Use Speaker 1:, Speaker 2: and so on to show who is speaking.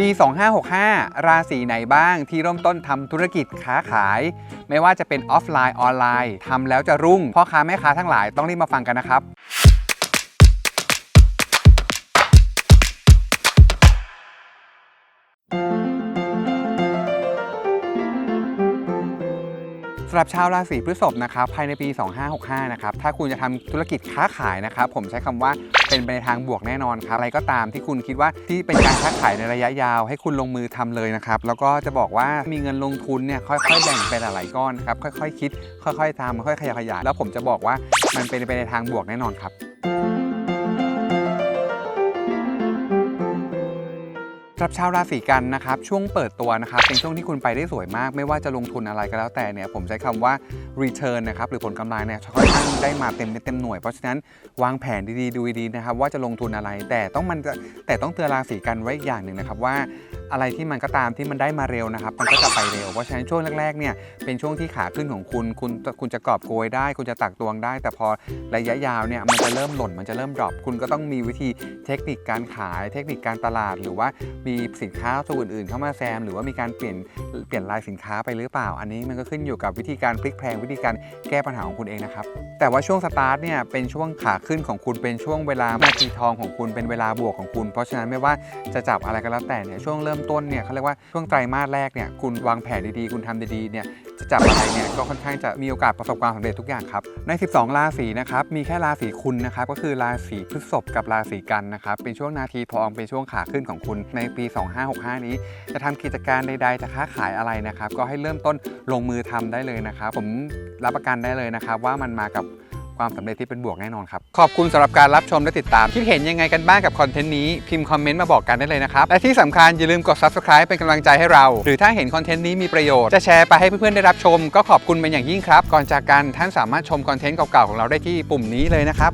Speaker 1: ปี 2565 ราศีไหนบ้างที่เริ่มต้นทำธุรกิจค้าขาย ไม่ว่าจะเป็นออฟไลน์ออนไลน์ทำแล้วจะรุ่งพ่อค้าแม่ค้าทั้งหลายต้องรีบมาฟังกันนะครับ สำหรับชาวราศีพฤษภนะครับภายในปี 2565 นะครับถ้าคุณจะทำธุรกิจค้าขายนะครับผมใช้คำว่า เป็นไปในทางบวกแน่นอนครับอะไรก็ตามที่คุณคิดว่าที่เป็นการค้าขายในระยะยาว ให้คุณลงมือทำเลยนะครับแล้วก็จะบอกว่ามีเงินลงทุนเนี่ยค่อยๆแบ่งเป็นหลายๆก้อนครับค่อยๆคิด ค่อยๆทำค่อยๆขยับขยายแล้วผมจะบอกว่ามันเป็นไปในทางบวกแน่นอนครับ รับชาวราศีกันนะครับช่วงเปิดตัวนะครับเป็นช่วงที่คุณไปได้สวยมาก ไม่ว่าจะลงทุนอะไรก็แล้วแต่เนี่ยผมใช้คำว่า return นะครับหรือผลกำไรเนี่ยค่อนข้างได้มาเต็มเม็ดเต็มหน่วย เพราะฉะนั้นวางแผนดีๆดูดีๆนะครับว่าจะลงทุนอะไรแต่ต้องมันแต่ต้องเตือนราศีกันไว้อีกอย่างหนึ่งนะครับว่า อะไรที่มันก็ตามที่มันได้มาเร็วนะครับ มันก็จะไปเร็ว เพราะฉะนั้นช่วงแรกๆเนี่ยเป็นช่วงที่ขาขึ้นของคุณ คุณคุณจะกอบโกยได้ คุณจะตักตวงได้ แต่พอระยะยาวเนี่ยมันจะเริ่มหล่นมันจะเริ่มดรอปคุณก็ต้องมีวิธีเทคนิคการขายเทคนิคการตลาด หรือว่ามีสินค้าตัวอื่นๆ เข้ามาแซม หรือว่ามีการเปลี่ยนเปลี่ยนลายสินค้าไปหรือเปล่า อันนี้มันก็ขึ้นอยู่กับวิธีการพลิกแพลงวิธีการแก้ปัญหาของคุณเองนะครับแต่ว่าช่วงสตาร์ทเนี่ยเป็นช่วงขาขึ้นของคุณเป็นช่วงเวลานาทีทองของคุณเป็นเวลาบวกของคุณ เพราะฉะนั้นไม่ว่าจะจับอะไรก็แล้วแต่เนี่ยช่วงเริ่มต้นเนี่ยเขาเรียกว่าช่วงไตรมาสแรกเนี่ยคุณวางแผนดีๆ คุณทำดีๆเนี่ยจะจับอะไรเนี่ยก็ค่อนข้างจะมีโอกาสประสบความสำเร็จทุกอย่างครับใน 12 ราศีนะครับมีแค่ราศีคุณนะครับก็คือราศีพฤษภกับราศีกันนะครับเป็นช่วงนาทีทองเป็นช่วงขาขึ้นของคุณในปี 2565 นี้ จะทำกิจการใด ๆ จะค้าขายอะไรนะครับก็ให้เริ่มต้นลงมือทำได้เลยนะครับผมรับประกันได้เลยนะครับว่ามันมากับ ความสำเร็จที่เป็นบวกแน่นอนครับ ขอบคุณสำหรับการรับชมและติดตาม คิดเห็นยังไงกันบ้างกับคอนเทนต์นี้ พิมพ์คอมเมนต์มาบอกกันได้เลยนะครับ และที่สำคัญอย่าลืมกด subscribe เป็นกำลังใจให้เรา หรือถ้าเห็นคอนเทนต์นี้มีประโยชน์จะแชร์ไปให้เพื่อนๆได้รับชม ก็ขอบคุณเป็นอย่างยิ่งครับ ก่อนจากกันท่านสามารถชมคอนเทนต์เก่าๆของเราได้ที่ปุ่มนี้เลยนะครับ